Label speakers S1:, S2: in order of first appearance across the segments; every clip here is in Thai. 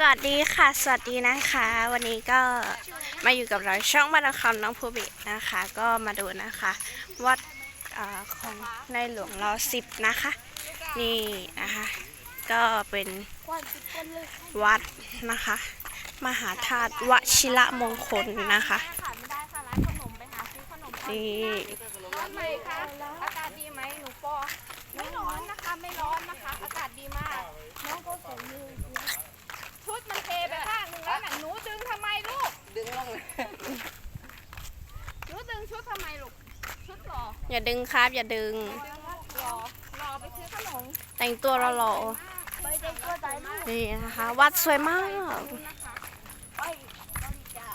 S1: สวัสดีค่ะ สวัสดีนะคะ วันนี้ก็มาอยู่กับเราช่องบ้านละครน้องภูบินะคะ ก็มาดูนะคะวัดอของในหลวงรอสิบนะคะ นี่นะคะ ก็เป็นวัดนะคะ มหาธาตุวชิระมงคลนะคะ
S2: นี่อนไหมคะอากาศดีไหมหนูปอไม่ร้อนนะคะไม่ร้อนนะคะ อากาศดีมากน้องก็ใส่มือ ชุดมันเทไปข้างหนึ่งแล้วน่ะหนูดึงทำไมลูก
S3: ดึงลงเลย
S2: หนูดึงชุดทำไมลูก ชุดหรอ
S1: อย่าดึงครับอย่าดึง
S2: ดึงรอรอไปซื้อขนม
S1: แต่งตัวหล่อ
S2: ไปเด็กก็ได้ลูก
S1: ๆนี่นะคะ วัดสวยมาก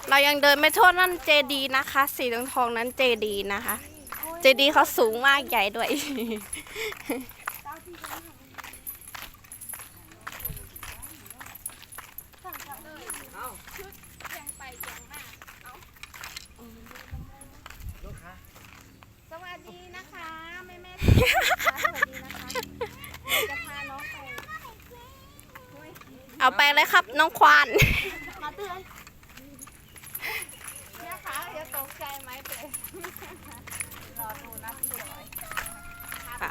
S1: เรายังเดินไม่ทั่วนั่นเจดีนะคะ สีทองทองๆนั้นเจดีนะคะ เจดีเขาสูงมากใหญ่ด้วย
S2: ยังไปยังมาเอา
S3: ลูกค้า
S2: สวัสดีนะคะแม่แม่ๆทุกคนนะคะสวัสดีนะคะเดี๋ยวจะพาน้องไป
S1: เอาไปเลยครับ น้องควาน
S2: มาเตือนเนี่ยคะอย่าตกใจไหมเตือนรอดูนะสวย
S1: ไป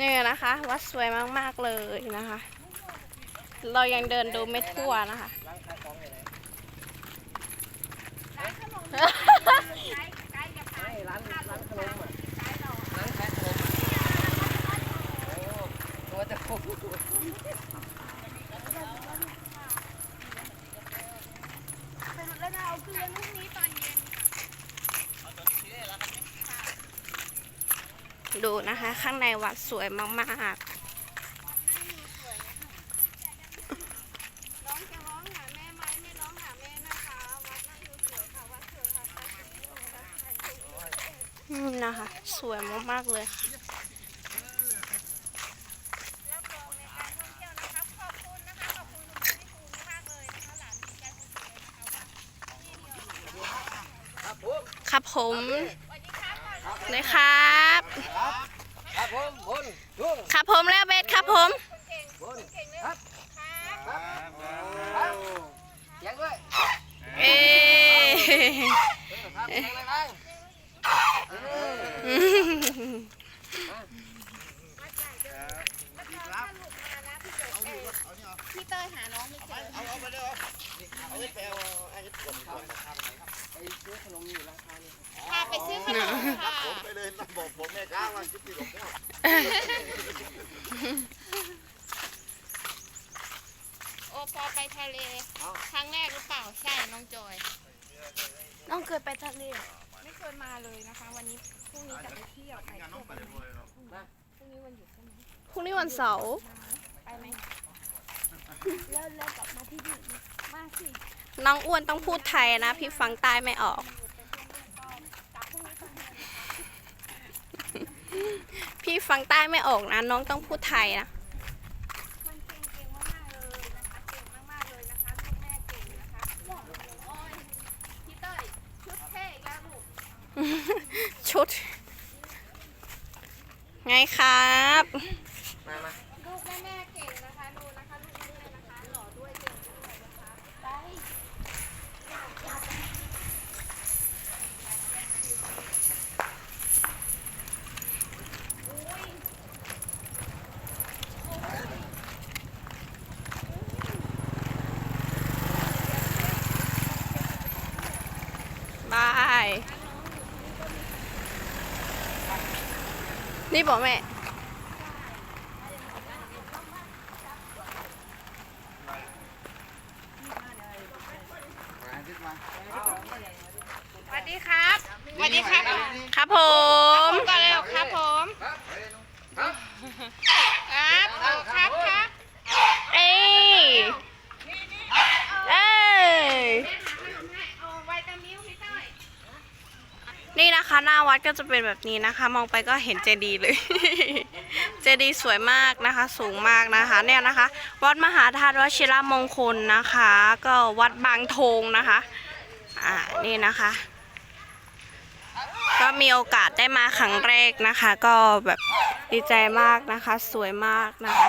S1: นี่นะคะ วัดสวยมากๆเลยนะคะ เรายังเดินดูไม่ทั่วนะคะ
S3: ร้านขายของอยู่ไหน
S2: ร้านขนมไกด์ไกด์จะพา
S3: ไม่ร้านร้านขนมอะ
S2: ไกด์เรา
S3: ร้านขายขนมโอ้ตัวจะโค้ง
S2: สรุปแล้วนะเอาคืนพรุ่งนี้ตอนเย็น
S1: ดูนะคะ ข้างในวัดสวยมาก
S2: น้องจะร้องหาแม่ไหมไม่ร้องหาแม่นะคะวัดน่าอยู่สวยค่ะวัดสวยค่ะวัดสวยค่ะค่ะ
S1: ๆนี่นะคะ สวยมากๆเลยค่ะ
S2: รับรองในการท่องเที่ยวนะครับขอบคุณนะคะขอบคุณคุณแม่ครูมากเลยนะคะหลานดีใจสุดเลยนะคะว่าที่เดียว
S3: ครับ
S1: ครับผม
S2: สวัสดีครับก่อน
S1: เลยครับ
S3: ครับครับผมบนช่วง
S1: ครับผมแล้วเบสครับผม
S2: คนเก่ง
S3: บน
S2: เก่งเลย
S3: ครับ
S2: ครับ
S3: ครับเสียงด้วย
S1: เอ๊
S3: ครับเสียงแรงๆเออ
S2: พี่เต้ยหาน้องไม่เจอ
S3: เอาเอาไปเลยเอาไปเอาไอ้กดก่อนไอ้ ซื้อขนมอยู่ร้านค้านี่
S2: พาไปซื้อขนมค่ะ
S4: ผมไปเลยนะบอกผมแม่ค้าว่าคิดดีหลงแก้ว
S2: โอปอไปทะเล ครั้งแรกหรือเปล่าใช่น้องจอย
S1: น้องเคยไปทะเล
S2: ไม่เคยมาเลยนะคะ วันนี้พรุ่งนี้จะไปเที่ยวไปเที่ยวกันพรุ่งนี้วันหยุดใช่ไหม
S1: พรุ่งนี้วันเสาร์
S2: ไปไหมแล้วแล้วกลับมาที่นี่ไหมมาสิ
S1: น้องอ้วนต้องพูดไทยนะ พี่ฟังใต้ไม่ออก พี่ฟังใต้ไม่ออกนะ น้องต้องพูดไทยนะ
S2: มันเก่งเก่งมาๆเลยนะคะ เก่งมากๆเลยนะคะลูกแม่เก่งนะคะโอ้ยพี่เต้ยชุดเท่อีกแล้วลูก
S1: ชุด ไงครับ
S3: มามา
S2: ลูกแม่แม่เก่งนะคะ ดูนะคะลูกแม่แม่นะคะ หล่อด้วยเก่งด้วยนะคะไป
S1: บาย นี่บอกแม่
S3: มาขึ้นมา
S2: สวัสดีครับสวัสดีครับ
S1: ครับผม
S2: ก่อนเลยครับผม
S3: ครับ
S2: ครับครับครับ
S1: เอ้ หน้าวัดก็จะเป็นแบบนี้นะคะ มองไปก็เห็นเจดีย์เลย เจดีย์สวยมากนะคะ สูงมากนะคะ เนี่ยนะคะ วัดมหาธาตุวชิรมงคลนะคะ ก็วัดบางธงนะคะ อ่า นี่นะคะ ก็มีโอกาสได้มาครั้งแรกนะคะ ก็แบบดีใจมากนะคะ สวยมากนะคะ